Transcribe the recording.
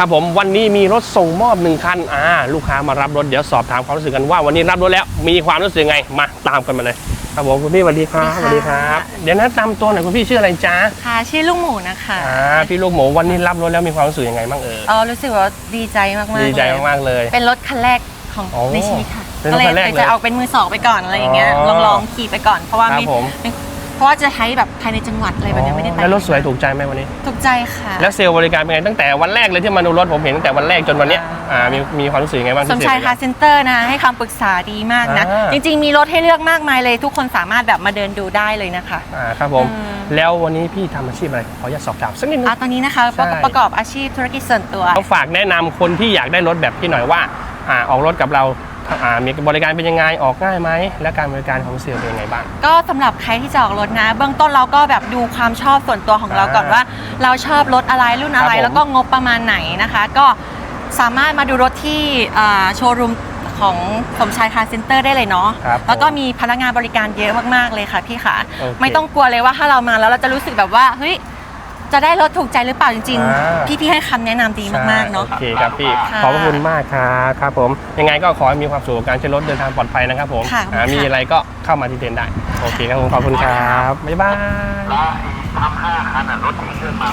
ครับผมวันนี้มีรถส่งมอบหนึ่งคันอ่าลูกค้ามารับรถเดี๋ยวสอบถามความรู้สึกกันว่าวันนี้รับรถแล้วมีความรู้สึกไงมาตามกันมาเลย ครับผมคุณพี่สวัสดีครับสสวัวัสสดีดีคค่ะรับ เดี๋ยวแนะนำตัวหน่อยคุณพี่ชื่ออะไรจ๊ะค่ะชื่อลูกหมูนะคะอ่าพี่ลูกหมูวันนี้รับรถแล้วมีความรู้สึกยังไงบ้างเอ่ยอ๋อรู้สึกว่าดีใจมากๆดีใจเลยมากๆเลย เป็นรถคันแรกของโอ้ในชีวิตค่ะเป็นรก็ถเลยคันแรกเลยจะเอาเป็นมือสองไปก่อนอะไรอย่างเงี้ยอ๋อลองลองขี่ไปก่อนเพราะว่าครับไม่ผม เพราะว่าจะใช้แบบภายในจังหวัดอะไรแบบเนี้ยไม่ได้ไปแล้วรถสวยถูกใจไหมวันนี้ ถูกใจค่ะ แล้วเซลล์บริการเป็นไงตั้งแต่วันแรกเลยที่มาดูรถผมเห็นตั้งแต่วันแรกจนวันเนี้ยอ่ามีมีความรู้สึกยังไงบ้างสมชายพี่คาร์เซ็นเตอร์นะคะให้คำปรึกษาดีมากนะ อ่า จริง ๆ มีรถให้เลือกมากมายเลย ทุกคนสามารถแบบมาเดินดูได้เลยนะคะ อ่าครับผม อืม แล้ววันนี้พี่ทำอาชีพอะไรขออนุญาตสอบถามสักนิดนึง อะตอนนี้นะคะใช่ ประกอบอาชีพธุรกิจส่วนตัวต้องฝากแนะนำคนที่อยากได้รถแบบพี่หน่อยว่าอ่าออกรถกับเราอ่า มีบริการเป็นยังไงออกง่ายไหม และการบริการของเซลล์เป็นยังไงบ้าง ก็สำหรับใครที่จะออกรถนะ เบื้องต้นเราก็แบบดูความชอบส่วนตัวของเราก่อนอ่าว่า เราชอบรถอะไรรุ่นอะไรครับผมแล้วก็งบประมาณไหนนะคะ ก็สามารถมาดูรถที่อ่าโชว์รูมของสมชายคาร์เซ็นเตอร์ได้เลยเนาะครับแล้วก็มีพนักงานบริการเยอะมากๆเลยค่ะพี่ค่ะโอเคไม่ต้องกลัวเลยว่าถ้าเรามาแล้วเราจะรู้สึกแบบว่าเฮ้ย จะได้รถถูกใจหรือเปล่าจริง อ่า ๆ พี่ๆให้คำแนะนำดีมากๆเนาะ โอเคครับพี่ ค่ะ ขอบพระคุณมากครับครับผม ยังไงก็ขอให้มีความสุขกับการใช้รถเดินทางปลอดภัยนะครับผมค่ะอ่ามีอะไรก็เข้ามาที่เต็นท์ได้ โอเคครับผม ขอบคุณครับ บ๊ายบาย แล้วไอ้ทำห้าคันอะรถที่เชิญมา